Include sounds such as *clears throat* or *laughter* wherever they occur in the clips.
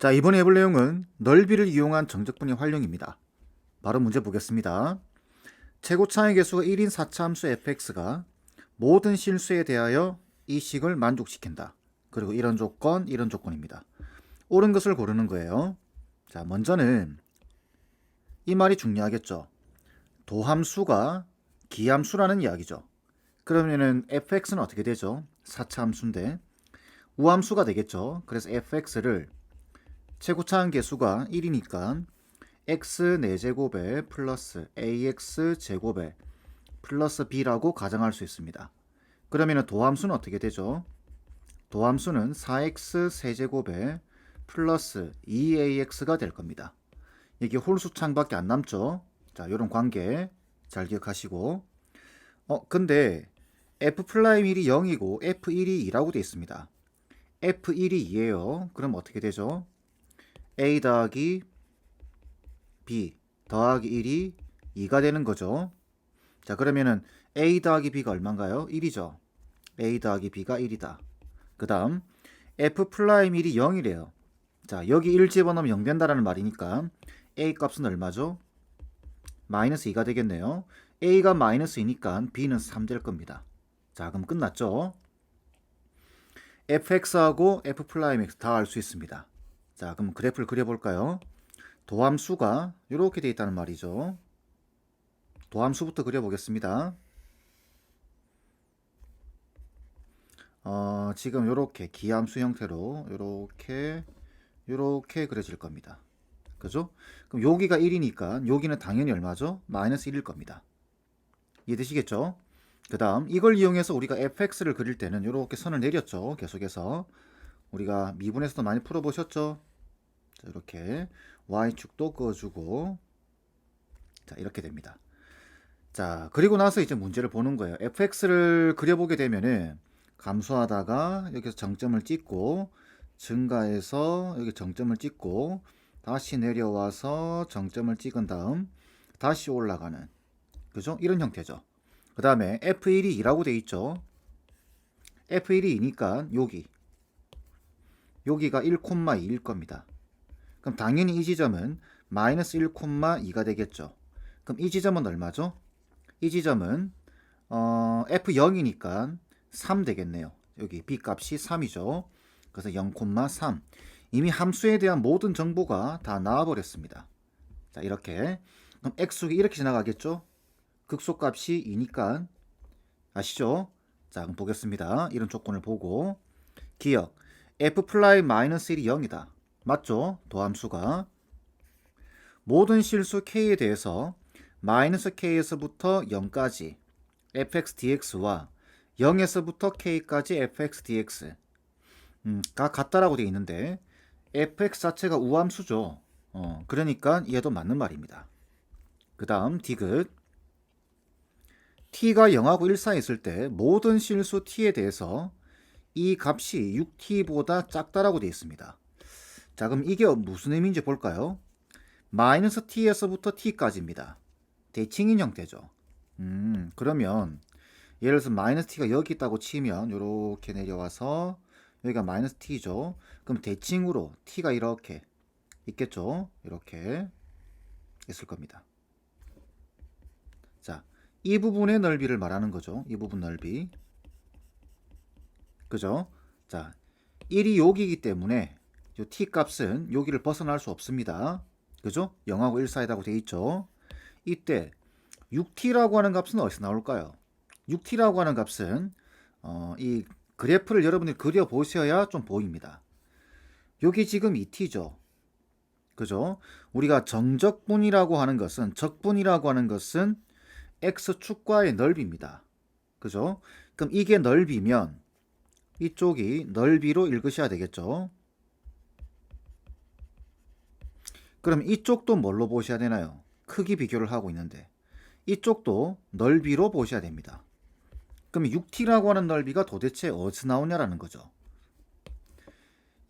자, 이번에 해볼 내용은 넓이를 이용한 정적분의 활용입니다. 바로 문제 보겠습니다. 최고차의 개수가 1인 4차 함수 fx가 모든 실수에 대하여 이 식을 만족시킨다. 그리고 이런 조건, 이런 조건입니다. 옳은 것을 고르는 거예요. 자, 먼저는 이 말이 중요하겠죠. 도함수가 기함수라는 이야기죠. 그러면은 fx는 어떻게 되죠? 4차 함수인데 우함수가 되겠죠. 그래서 fx를 최고차항 개수가 1이니까 x 4제곱에 플러스 ax 제곱에 플러스 b라고 가정할 수 있습니다. 그러면 도함수는 어떻게 되죠? 도함수는 4x 세제곱에 플러스 2ax가 될 겁니다. 이게 홀수창밖에 안 남죠? 자, 이런 관계 잘 기억하시고 어, 근데 f'1이 0이고 f1이 2라고 되어 있습니다. f1이 2예요. 그럼 어떻게 되죠? A 더하기 b 더하기 1이 2가 되는 거죠. 자, 그러면은 a 더하기 b가 얼마인가요? 1이죠. a 더하기 b가 1이다. 그 다음 f 플라임 1이 0이래요. 자, 여기 1 집어넣으면 0 된다라는 말이니까 a 값은 얼마죠? 마이너스 2가 되겠네요. a가 마이너스 2니까 b는 3 될 겁니다. 자, 그럼 끝났죠? fx하고 f 플라임 x 다 알 수 있습니다. 자, 그럼 그래프를 그려볼까요? 도함수가 이렇게 되어 있다는 말이죠. 도함수부터 그려보겠습니다. 어, 지금 이렇게 기함수 형태로 이렇게 이렇게 그려질 겁니다. 그죠? 그럼 여기가 1이니까 여기는 당연히 얼마죠? 마이너스 1일 겁니다. 이해되시겠죠? 그 다음 이걸 이용해서 우리가 fx를 그릴 때는 이렇게 선을 내렸죠. 계속해서 우리가 미분에서도 많이 풀어보셨죠? 자, 이렇게 y축도 그어주고 자 이렇게 됩니다. 자 그리고 나서 이제 문제를 보는 거예요. fx를 그려보게 되면은 감소하다가 여기서 정점을 찍고 증가해서 여기 정점을 찍고 다시 내려와서 정점을 찍은 다음 다시 올라가는 그죠? 이런 형태죠. 그 다음에 F1이 2라고 돼 있죠. F1이 2니까 여기 여기가 1,2일 겁니다. 그럼 당연히 이 지점은 마이너스 1,2가 되겠죠. 그럼 이 지점은 얼마죠? 이 지점은 어, F0이니까 3 되겠네요. 여기 B 값이 3이죠. 그래서 0,3 이미 함수에 대한 모든 정보가 다 나와버렸습니다. 자 이렇게 그럼 x축이 이렇게 지나가겠죠? 극소 값이 2니까 아시죠? 자 그럼 보겠습니다. 이런 조건을 보고 기억 f 플라이 마이너스 1이 0이다. 맞죠? 도함수가 모든 실수 k에 대해서 마이너스 k에서부터 0까지 fx dx와 0에서부터 k까지 fx dx 음, 가 같다라고 되어 있는데 fx 자체가 우함수죠. 어, 그러니까 얘도 맞는 말입니다. 그 다음 디귿 t가 0하고 1 사이에 있을 때 모든 실수 t에 대해서 이 값이 6t보다 작다라고 되어 있습니다. 자 그럼 이게 무슨 의미인지 볼까요? 마이너스 t에서부터 t까지입니다. 대칭인 형태죠. 음 그러면 예를 들어서 마이너스 t가 여기 있다고 치면 이렇게 내려와서 여기가 마이너스 t죠. 그럼 대칭으로 t가 이렇게 있겠죠. 이렇게 있을 겁니다. 자, 이 부분의 넓이를 말하는 거죠. 이 부분 넓이. 그죠? 자, 1이 여기이기 때문에 요 t 값은 여기를 벗어날 수 없습니다. 그죠? 0하고 1 사이다고 돼 있죠. 이때 6t라고 하는 값은 어디서 나올까요? 6t라고 하는 값은 어, 이 그래프를 여러분들이 그려 보셔야 좀 보입니다. 여기 지금 2t죠. 그죠? 우리가 정적분이라고 하는 것은 적분이라고 하는 것은 x축과의 넓이입니다. 그죠? 그럼 이게 넓이면 이쪽이 넓이로 읽으셔야 되겠죠? 그럼 이쪽도 뭘로 보셔야 되나요? 크기 비교를 하고 있는데 이쪽도 넓이로 보셔야 됩니다. 그럼 6t라고 하는 넓이가 도대체 어디서 나오냐라는 거죠.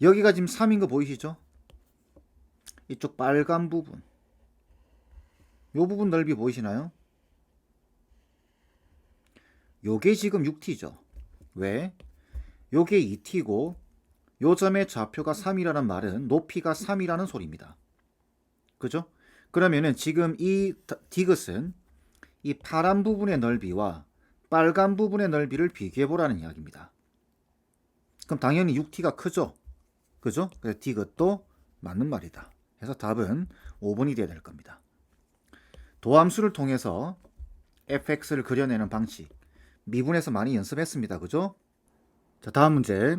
여기가 지금 3인 거 보이시죠? 이쪽 빨간 부분. 요 부분 넓이 보이시나요? 요게 지금 6t죠. 왜? 요게 2t고 요 점의 좌표가 3이라는 말은 높이가 3이라는 소리입니다. 그죠? 그러면은 지금 이 다- 디귿은 이 파란 부분의 넓이와 빨간 부분의 넓이를 비교해 보라는 이야기입니다. 그럼 당연히 6t가 크죠? 그죠? 그래서 디귿도 맞는 말이다. 그래서 답은 5번이 되어야 될 겁니다. 도함수를 통해서 fx를 그려내는 방식 미분에서 많이 연습했습니다. 그죠? 자, 다음 문제.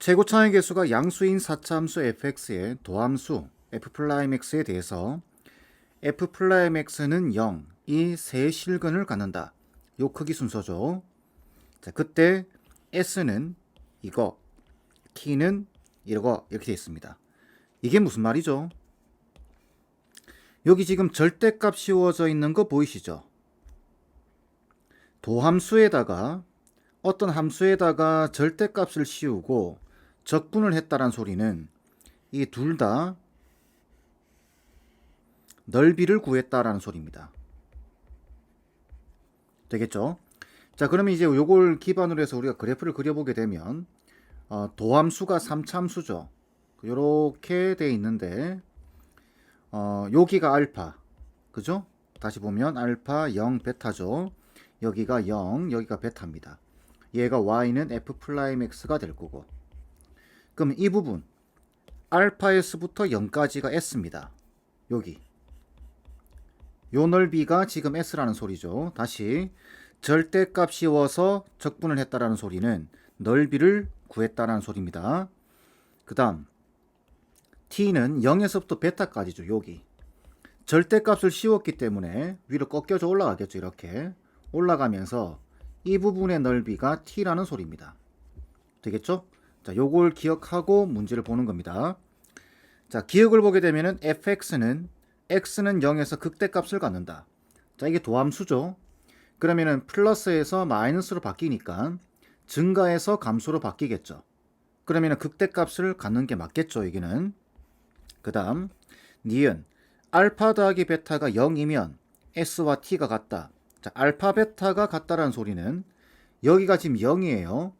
최고차의 개수가 양수인 4차함수 fx의 도함수 f'x에 대해서 f'x는 0, 이 세 실근을 갖는다. 요 크기 순서죠. 자, 그때 s는 이거, t는 이거 이렇게 되어 있습니다. 이게 무슨 말이죠? 여기 지금 절대값 씌워져 있는 거 보이시죠? 도함수에다가 어떤 함수에다가 절대값을 씌우고 적분을 했다란 소리는 이 둘 다 넓이를 구했다라는 소리입니다. 되겠죠? 자, 그러면 이제 요걸 기반으로 해서 우리가 그래프를 그려보게 되면 어, 도함수가 3참수죠. 요렇게 돼 있는데 어, 여기가 알파. 그죠? 다시 보면 알파 0 베타죠. 여기가 0, 여기가 베타입니다. 얘가 y는 f x가 될 거고. 그럼 이 부분 알파에서부터 0까지가 s입니다. 여기. 요 넓이가 지금 s라는 소리죠. 다시 절대값 씌워서 적분을 했다라는 소리는 넓이를 구했다라는 소리입니다. 그 다음 t는 0에서부터 베타까지죠. 여기. 절대값을 씌웠기 때문에 위로 꺾여져 올라가겠죠. 이렇게. 올라가면서 이 부분의 넓이가 t라는 소리입니다. 되겠죠? 자, 요걸 기억하고 문제를 보는 겁니다. 자, 기억을 보게 되면은 fx는 x는 0에서 극대값을 갖는다. 자, 이게 도함수죠. 그러면은 플러스에서 마이너스로 바뀌니까 증가해서 감소로 바뀌겠죠. 그러면은 극대값을 갖는 게 맞겠죠, 여기는. 그다음 니은 알파 더하기 베타가 0이면 s와 t가 같다. 자, 알파 베타가 같다라는 소리는 여기가 지금 0이에요.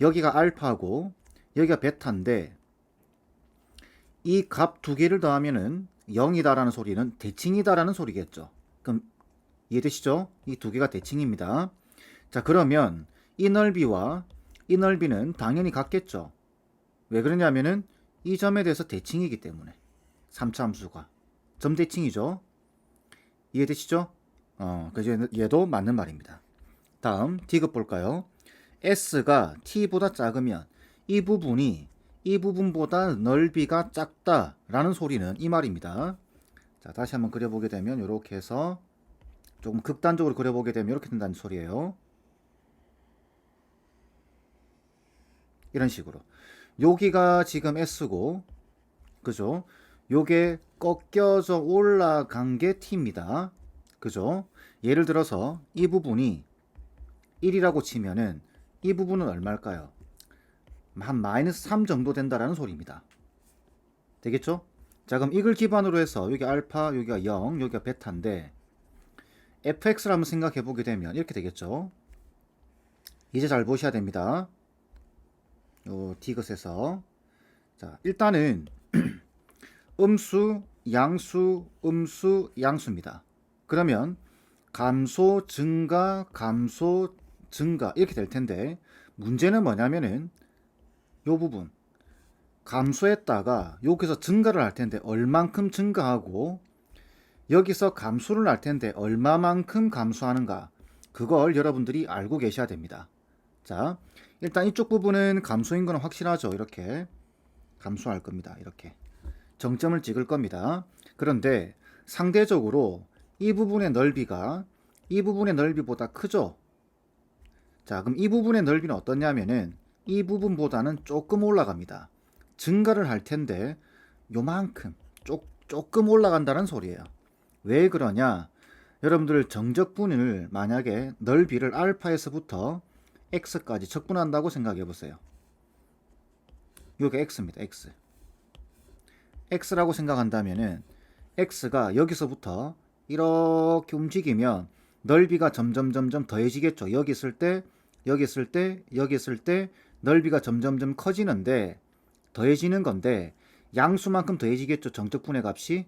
여기가 알파고 여기가 베타인데 이 값 두 개를 더하면은 0이다라는 소리는 대칭이다라는 소리겠죠. 그럼 이해되시죠? 이 두 개가 대칭입니다. 자, 그러면 이 넓이와 이 넓이는 당연히 같겠죠. 왜 그러냐면은 이 점에 대해서 대칭이기 때문에 3차 함수가 점 대칭이죠. 이해되시죠? 어, 그래서 얘도 맞는 말입니다. 다음 디귿 볼까요? s가 t보다 작으면 이 부분이 이 부분보다 넓이가 작다 라는 소리는 이 말입니다. 자, 다시 한번 그려보게 되면 이렇게 해서 조금 극단적으로 그려보게 되면 이렇게 된다는 소리예요. 이런 식으로. 여기가 지금 S고, 그죠? 요게 꺾여져 올라간 게 T입니다. 그죠? 예를 들어서 이 부분이 1이라고 치면은 이 부분은 얼마일까요? 한 마이너스 3 정도 된다라는 소리입니다. 되겠죠? 자, 그럼 이걸 기반으로 해서 여기 알파, 여기가 0, 여기가 베타인데 fx를 한번 생각해 보게 되면 이렇게 되겠죠? 이제 잘 보셔야 됩니다. 요 디귿에서 자, 일단은 *clears throat* 음수, 양수, 음수, 양수입니다. 그러면 감소, 증가, 감소, 증가 이렇게 될 텐데 문제는 뭐냐면은 요 부분 감소했다가 여기서 증가를 할 텐데 얼만큼 증가하고 여기서 감소를 할 텐데 얼마만큼 감소하는가 그걸 여러분들이 알고 계셔야 됩니다. 자, 일단 이쪽 부분은 감소인 거는 확실하죠. 이렇게 감소할 겁니다. 이렇게 정점을 찍을 겁니다. 그런데 상대적으로 이 부분의 넓이가 이 부분의 넓이보다 크죠. 자, 그럼 이 부분의 넓이는 어떻냐면은 이 부분보다는 조금 올라갑니다. 증가를 할 텐데 요만큼 조, 조금 올라간다는 소리예요. 왜 그러냐? 여러분들 정적분을 만약에 넓이를 알파에서부터 x까지 적분한다고 생각해 보세요. 이게 x입니다. x. x라고 생각한다면은 x가 여기서부터 이렇게 움직이면 넓이가 점점 점점 더해지겠죠. 여기 있을 때, 여기 있을 때, 여기 있을 때 넓이가 점점점 커지는데 더해지는 건데 양수만큼 더해지겠죠. 정적분의 값이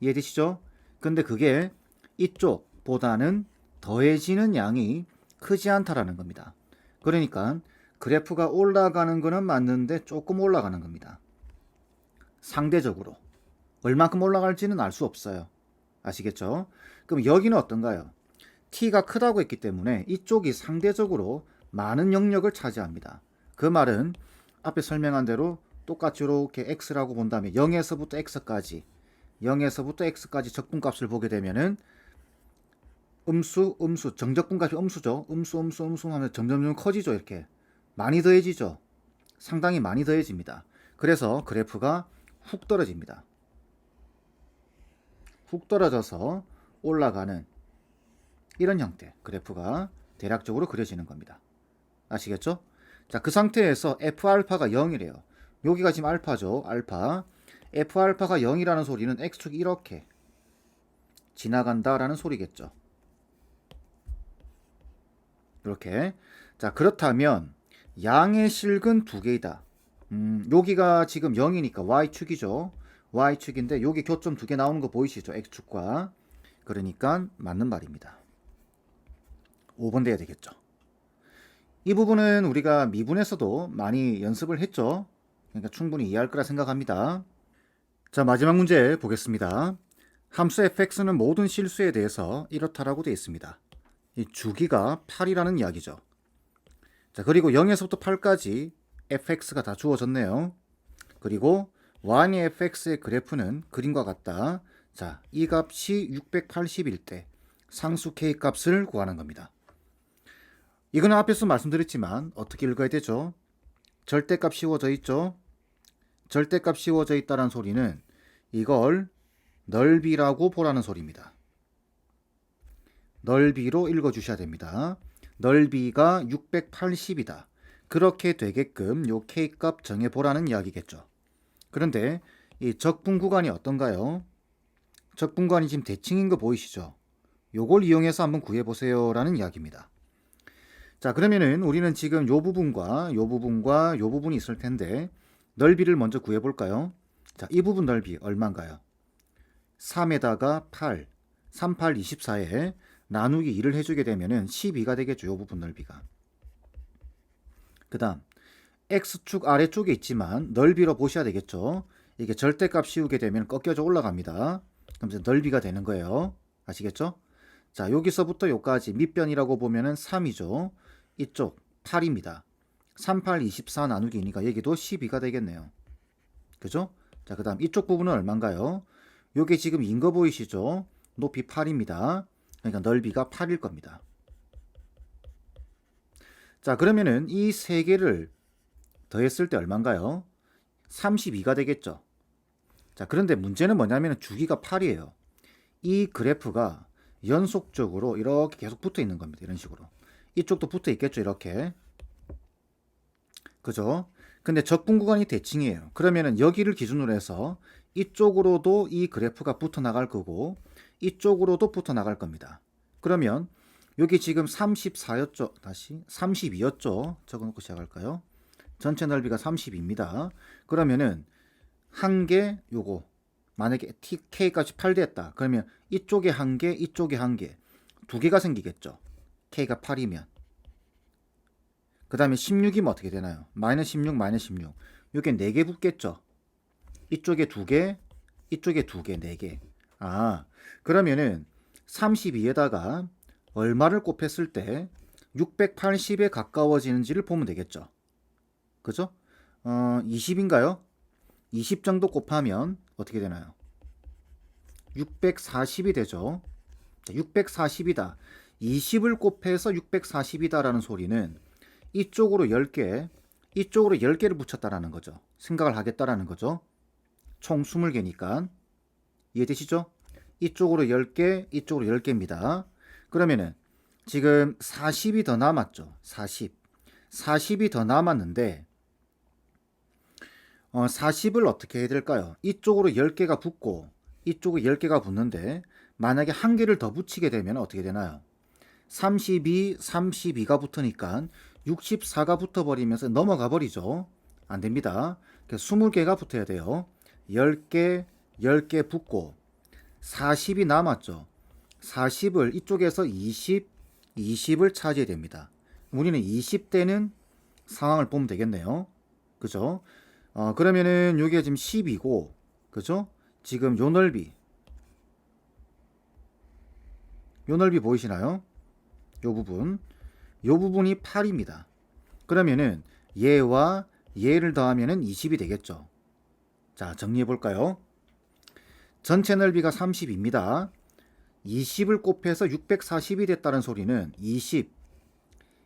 이해되시죠? 근데 그게 이쪽보다는 더해지는 양이 크지 않다라는 겁니다. 그러니까 그래프가 올라가는 거는 맞는데 조금 올라가는 겁니다. 상대적으로 얼만큼 올라갈지는 알 수 없어요. 아시겠죠? 그럼 여기는 어떤가요? t가 크다고 했기 때문에 이쪽이 상대적으로 많은 영역을 차지합니다. 그 말은 앞에 설명한 대로 똑같이 이렇게 x라고 본 다음에 0에서부터 x까지 0에서부터 x까지 적분값을 보게 되면은 음수, 음수, 정적분값이 음수죠. 음수, 음수, 음수 하면 점점점 커지죠. 이렇게 많이 더해지죠. 상당히 많이 더해집니다. 그래서 그래프가 훅 떨어집니다. 훅 떨어져서 올라가는 이런 형태 그래프가 대략적으로 그려지는 겁니다. 아시겠죠? 자, 그 상태에서 F알파가 0이래요. 여기가 지금 알파죠. 알파. F알파가 0이라는 소리는 X축이 이렇게 지나간다라는 소리겠죠. 이렇게. 자, 그렇다면 양의 실근 두 개이다. 음, 여기가 지금 0이니까 Y축이죠. Y축인데 여기 교점 두 개 나오는 거 보이시죠? X축과. 그러니까 맞는 말입니다. 5번 돼야 되겠죠. 이 부분은 우리가 미분에서도 많이 연습을 했죠. 그러니까 충분히 이해할 거라 생각합니다. 자, 마지막 문제 보겠습니다. 함수 fx는 모든 실수에 대해서 이렇다라고 되어 있습니다. 이 주기가 8이라는 이야기죠. 자, 그리고 0에서부터 8까지 fx가 다 주어졌네요. 그리고 y fx의 그래프는 그림과 같다. 자, 이 값이 680일 때 상수 k 값을 구하는 겁니다. 이거는 앞에서 말씀드렸지만 어떻게 읽어야 되죠? 절대값 씌워져 있죠? 절대값 씌워져 있다는 소리는 이걸 넓이라고 보라는 소리입니다. 넓이로 읽어 주셔야 됩니다. 넓이가 680이다. 그렇게 되게끔 요 K값 정해 보라는 이야기겠죠. 그런데 이 적분 구간이 어떤가요? 적분 구간이 지금 대칭인 거 보이시죠? 요걸 이용해서 한번 구해 보세요 라는 이야기입니다. 자, 그러면은 우리는 지금 요 부분과 요 부분과 요 부분이 있을 텐데 넓이를 먼저 구해 볼까요? 자, 이 부분 넓이 얼마인가요? 3에다가 8, 3, 8, 24에 나누기 2를 해주게 되면은 12가 되겠죠. 요 부분 넓이가. 그 다음, X축 아래쪽에 있지만 넓이로 보셔야 되겠죠. 이게 절대값 씌우게 되면 꺾여져 올라갑니다. 그럼 이제 넓이가 되는 거예요. 아시겠죠? 자, 여기서부터 여기까지 밑변이라고 보면은 3이죠. 이쪽 8입니다. 3, 8, 24 나누기 2니까 여기도 12가 되겠네요. 그죠? 자, 그 다음 이쪽 부분은 얼마인가요? 요게 지금 인 거 보이시죠? 높이 8입니다. 그러니까 넓이가 8일 겁니다. 자, 그러면은 이 세 개를 더했을 때 얼마인가요? 32가 되겠죠. 자, 그런데 문제는 뭐냐면 주기가 8이에요. 이 그래프가 연속적으로 이렇게 계속 붙어 있는 겁니다. 이런 식으로. 이쪽도 붙어 있겠죠. 이렇게. 그죠? 근데 적분 구간이 대칭이에요. 그러면은 여기를 기준으로 해서 이쪽으로도 이 그래프가 붙어 나갈 거고 이쪽으로도 붙어 나갈 겁니다. 그러면 여기 지금 34였죠. 다시 32였죠. 적어 놓고 시작할까요? 전체 넓이가 32입니다. 그러면은 한 개 요거 만약에 k값이 8 됐다. 그러면 이쪽에 한 개, 이쪽에 한 개. 두 개가 생기겠죠. K가 8이면. 그 다음에 16이면 어떻게 되나요? 마이너스 16, 마이너스 16. 요게 4개 붙겠죠. 이쪽에 2개, 이쪽에 2개, 4개. 아, 그러면은 32에다가 얼마를 곱했을 때 680에 가까워지는지를 보면 되겠죠. 그죠? 어, 20인가요? 20 정도 곱하면 어떻게 되나요? 640이 되죠. 640이다. 20을 곱해서 640이다라는 소리는 이쪽으로 10개, 이쪽으로 10개를 붙였다라는 거죠. 생각을 하겠다라는 거죠. 총 20개니까. 이해되시죠? 이쪽으로 10개, 이쪽으로 10개입니다. 그러면은 지금 40이 더 남았죠. 40. 40이 더 남았는데 어, 40을 어떻게 해야 될까요? 이쪽으로 10개가 붙고 이쪽에 10개가 붙는데 만약에 한 개를 더 붙이게 되면 어떻게 되나요? 32, 32가 붙으니까 64가 붙어 버리면서 넘어가 버리죠. 안 됩니다. 20개가 붙어야 돼요. 10개, 10개 붙고 40이 남았죠. 40을 이쪽에서 20, 20을 차지해야 됩니다. 우리는 20대는 상황을 보면 되겠네요. 그죠? 어, 그러면은 여기가 지금 10이고, 그죠? 지금 요 넓이. 요 넓이 보이시나요? 요 부분. 요 부분이 8입니다. 그러면은 얘와 얘를 더하면은 20이 되겠죠. 자, 정리해 볼까요? 전체 넓이가 30입니다. 20을 곱해서 640이 됐다는 소리는 20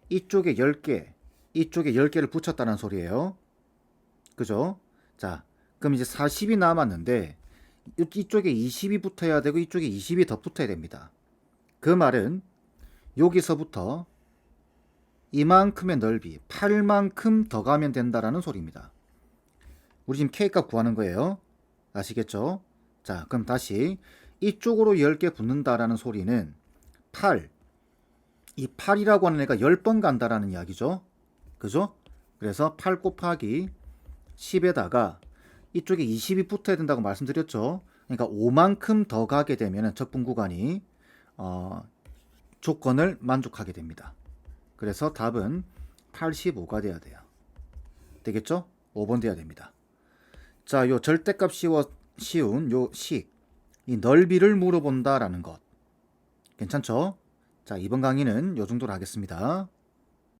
이쪽에 10개 이쪽에 10개를 붙였다는 소리예요. 그죠? 자, 그럼 이제 40이 남았는데 이- 이쪽에 20이 붙어야 되고 이쪽에 20이 더 붙어야 됩니다. 그 말은 여기서부터 이만큼의 넓이 8만큼 더 가면 된다라는 소리입니다. 우리 지금 K값 구하는 거예요. 아시겠죠? 자, 그럼 다시 이쪽으로 10개 붙는다라는 소리는 8. 이 8이라고 하는 애가 10번 간다라는 이야기죠. 그죠? 그래서 8 곱하기 10에다가 이쪽에 20이 붙어야 된다고 말씀드렸죠. 그러니까 5만큼 더 가게 되면 적분 구간이 어, 조건을 만족하게 됩니다. 그래서 답은 85가 돼야 돼요. 되겠죠? 5번 돼야 됩니다. 자, 요 절대값 쉬워, 쉬운 요 식, 이 넓이를 물어본다라는 것. 괜찮죠? 자, 이번 강의는 요 정도로 하겠습니다.